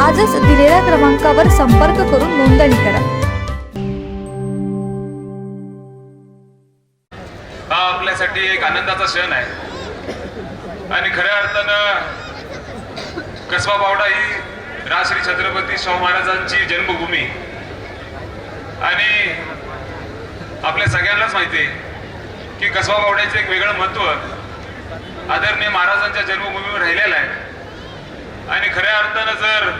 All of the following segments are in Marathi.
आजच दिलेल्या क्रमांकावर संपर्क करून नोंदणी करा. हा आपल्यासाठी एक आनंदाचा क्षण आहे. आणि खऱ्या अर्थानं कसबा बावडा ही राश्री छत्रपती शाहू महाराजांची जन्मभूमी. आणि आपल्या सगळ्यांनाच माहिती आहे की कसबा बावड्याचं एक वेगळं महत्त्व आदरणीय महाराजांच्या जन्मभूमीवर राहिलेलं आहे. आणि खऱ्या अर्थानं जर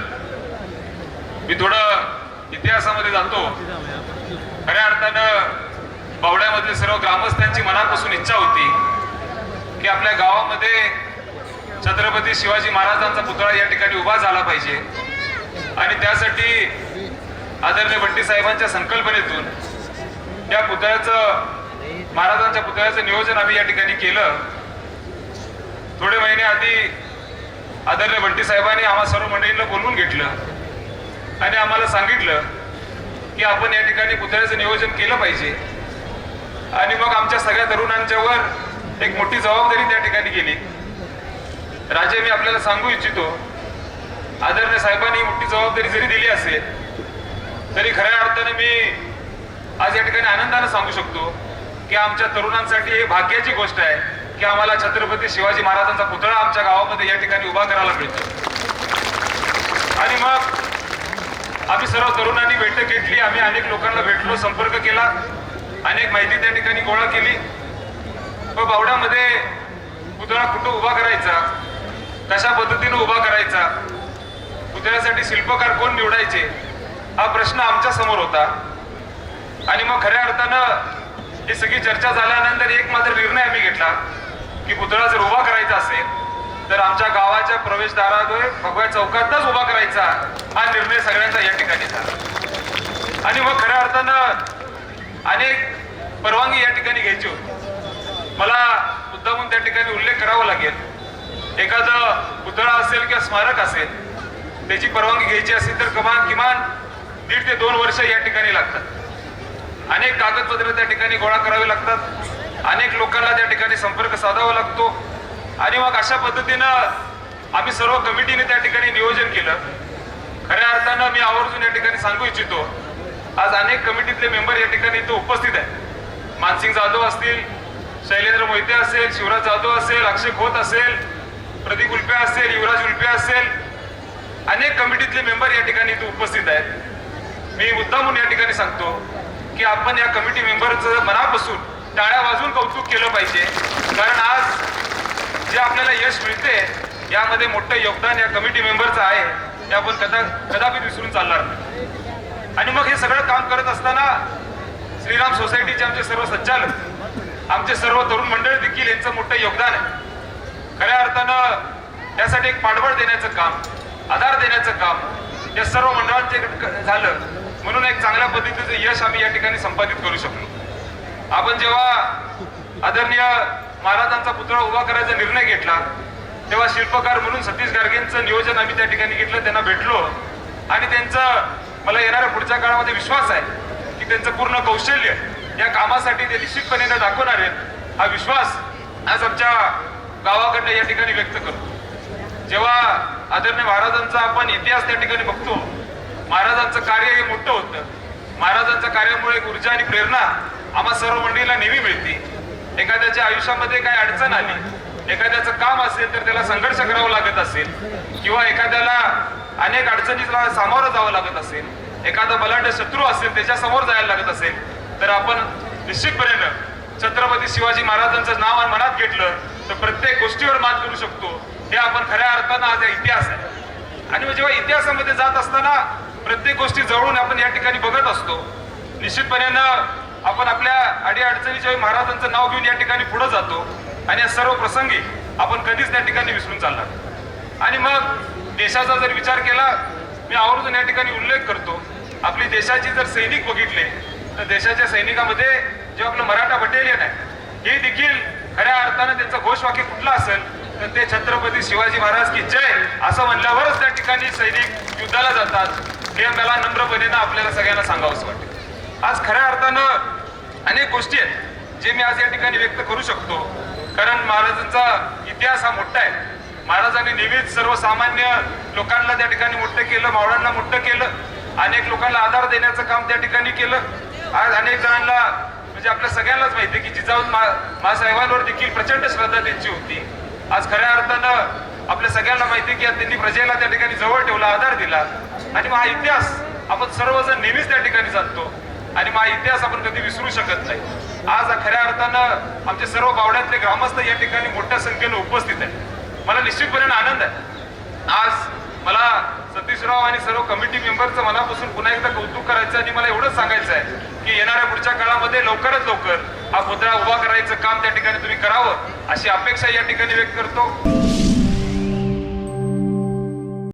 मी थोडं इतिहासामध्ये जातो खऱ्या अर्थानं बावड्यामधील सर्व ग्रामस्थांची मनापासून इच्छा होती की आपल्या गावामध्ये छत्रपती शिवाजी महाराजांचा पुतळा या ठिकाणी उभा झाला पाहिजे. आणि त्यासाठी आदरणीय बंटी साहेबांच्या संकल्पनेतून या पुतळ्याचं महाराजांच्या पुतळ्याचं नियोजन आम्ही या ठिकाणी केलं. थोडे महिने आधी आदरणीय बंटी साहेबांनी आम्हा सर्व मंडळींना बोलवून घेतलं आणि आम्हाला सांगितलं की आपण या ठिकाणी पुतळ्याचं नियोजन केलं पाहिजे. आणि मग आमच्या सगळ्या तरुणांच्यावर एक मोठी जबाबदारी त्या ठिकाणी गेली. राजे मी आपल्याला सांगू इच्छितो आदरणीय साहेबांनी मोठी जबाबदारी जरी दिली असेल तरी खऱ्या अर्थाने मी आज या ठिकाणी आनंदानं सांगू शकतो की आमच्या तरुणांसाठी हे भाग्याची गोष्ट आहे. की आम्हाला छत्रपती शिवाजी महाराजांचा पुतळा आमच्या गावामध्ये या ठिकाणी उभा करायला मिळतो. आणि मग आम्ही सर्व तरुणांनी बैठक घेतली आम्ही अनेक लोकांना भेटलो संपर्क केला अनेक माहिती त्या ठिकाणी गोळा केली. व बावड्यामध्ये पुतळा कुठं उभा करायचा? कशा पद्धतीनं उभा करायचा? पुतळ्यासाठी शिल्पकार कोण निवडायचे? हा प्रश्न आमच्यासमोर होता. आणि मग खऱ्या अर्थानं ही सगळी चर्चा झाल्यानंतर एक मात्र निर्णय आम्ही घेतला. की पुतळा जर उभा करायचा असेल तर आमच्या गावाच्या प्रवेशद्वाराद्वारे भगव्या चौकातच उभा करायचा हा निर्णय सगळ्यांचा या ठिकाणी झाला. आणि मग खऱ्या अर्थानं अनेक परवानगी या ठिकाणी घ्यायची होती. मला मुद्दामून त्या ठिकाणी उल्लेख करावा लागेल. एखादं पुतळा असेल किंवा स्मारक असेल त्याची परवानगी घ्यायची असेल तर कमान किमान दीड ते दोन वर्ष या ठिकाणी लागतात. अनेक कागदपत्र त्या ठिकाणी गोळा करावे लागतात. अनेक लोकांना त्या ठिकाणी संपर्क साधावा लागतो. आणि मग अशा पद्धतीनं आम्ही सर्व कमिटीने त्या ठिकाणी नियोजन केलं. खऱ्या अर्थानं मी आवर्जून या ठिकाणी सांगू इच्छितो आज अनेक कमिटीतले मेंबर या ठिकाणी इथं उपस्थित आहेत. मानसिंग जाधव असतील शैलेंद्र मोहिते असेल शिवराज जाधव असेल अक्षय खोत असेल प्रदीप उल्पे असेल युवराज उल्पे असेल अनेक कमिटीतले मेंबर या ठिकाणी इथे उपस्थित आहेत. मी मुद्दामून या ठिकाणी सांगतो की आपण या कमिटी मेंबरचं मनापासून टाळ्या वाजून कौतुक केलं पाहिजे. कारण आज जे आपल्याला यश मिळते यामध्ये मोठं योगदान या कमिटी मेंबरचं आहे. हे आपण कदा कदापि विसरून चालणार नाही. आणि मग हे सगळं काम करत असताना श्रीराम सोसायटीचे आमचे सर्व संचालक आमचे सर्व तरुण मंडळ देखील यांचं मोठं योगदान आहे. खऱ्या अर्थानं त्यासाठी एक पाठबळ देण्याचं काम आधार देण्याचं काम या सर्व मंडळांचे झालं. म्हणून एक चांगल्या पद्धतीचं यश आम्ही या ठिकाणी संपादित करू शकलो. आपण जेव्हा आदरणीय महाराजांचा पुतळा उभा करायचा निर्णय घेतला तेव्हा शिल्पकार म्हणून सतीश गार्गेंचं नियोजन आम्ही त्या ठिकाणी घेतलं त्यांना भेटलो. आणि त्यांचं मला येणाऱ्या पुढच्या काळामध्ये विश्वास आहे की त्यांचं पूर्ण कौशल्य या कामासाठी ते निश्चितपणे दाखवणार आहेत हा विश्वास आज आमच्या गावाकडनं या ठिकाणी व्यक्त करतो. जेव्हा आदरणीय महाराजांचा आपण इतिहास त्या ठिकाणी बघतो महाराजांचं कार्य हे मोठं होतं. महाराजांच्या कार्यामुळे एक ऊर्जा आणि प्रेरणा आम्हा सर्व मंडळीला नेहमी मिळते. एखाद्याच्या आयुष्यामध्ये काही अडचण आली एखाद्याचं काम असेल तर त्याला संघर्ष करावा लागत असेल किंवा एखाद्याला अनेक अडचणीला सामोरं जावं लागत असेल एखादा बलाढ्य शत्रू असेल त्याच्यासमोर जायला लागत असेल तर आपण निश्चितपणे छत्रपती शिवाजी महाराजांचं नाव मनात घेतलं तर प्रत्येक गोष्टीवर मात करू शकतो. हे आपण खऱ्या अर्थानं आज इतिहास आहे. आणि जेव्हा इतिहासामध्ये जात असताना प्रत्येक गोष्टी जवळून आपण या ठिकाणी बघत असतो. निश्चितपणे आपण आपल्या अडीअडचणीच्या महाराजांचं नाव घेऊन या ठिकाणी पुढे जातो आणि या सर्व प्रसंगी आपण कधीच त्या ठिकाणी विसरून चालणार. आणि मग देशाचा जर विचार केला मी आवर्जून या ठिकाणी उल्लेख करतो. आपली देशाची जर सैनिक बघितले तर देशाच्या सैनिकामध्ये जे आपलं मराठा बटालियन आहे हे देखील खऱ्या अर्थानं त्यांचं घोषवाक्य कुठलं असेल तर ते छत्रपती शिवाजी महाराज की जय असं म्हणल्यावरच त्या ठिकाणी सैनिक युद्धाला जातात. हे मला नम्रपणे आपल्याला सगळ्यांना सांगावंसं वाटतं. आज खऱ्या अर्थानं अनेक गोष्टी आहेत जे मी आज या ठिकाणी व्यक्त करू शकतो. कारण महाराजांचा इतिहास हा मोठा आहे. महाराजांनी नेहमीच सर्वसामान्य लोकांना त्या ठिकाणी मोठं केलं मावळांना मोठं केलं अनेक लोकांना आधार देण्याचं काम त्या ठिकाणी केलं. आज अनेक जणांना म्हणजे आपल्या सगळ्यांनाच माहिती आहे की जिजाऊन मा मासाहेबांवर देखील प्रचंड श्रद्धा त्यांची होती. आज खऱ्या अर्थानं आपल्या सगळ्यांना माहिती की त्यांनी प्रजेला त्या ठिकाणी जवळ ठेवला आधार दिला. आणि मग हा इतिहास आपण सर्वजण नेहमीच त्या ठिकाणी जातो आणि मा हा इतिहास आपण कधी विसरू शकत नाही. आज खऱ्या अर्थानं आमचे सर्व बावड्यातले ग्रामस्थ या ठिकाणी मोठ्या संख्येनं उपस्थित आहेत. मला निश्चितपणे आनंद आहे. आज मला सतीशराव आणि सर्व कमिटी मेंबरचं मनापासून पुन्हा एकदा कौतुक करायचं आणि मला एवढंच सांगायचं आहे की येणाऱ्या पुढच्या काळामध्ये लवकरात लवकर हा पुतळा उभा करायचं काम त्या ठिकाणी तुम्ही करावं अशी अपेक्षा या ठिकाणी व्यक्त करतो.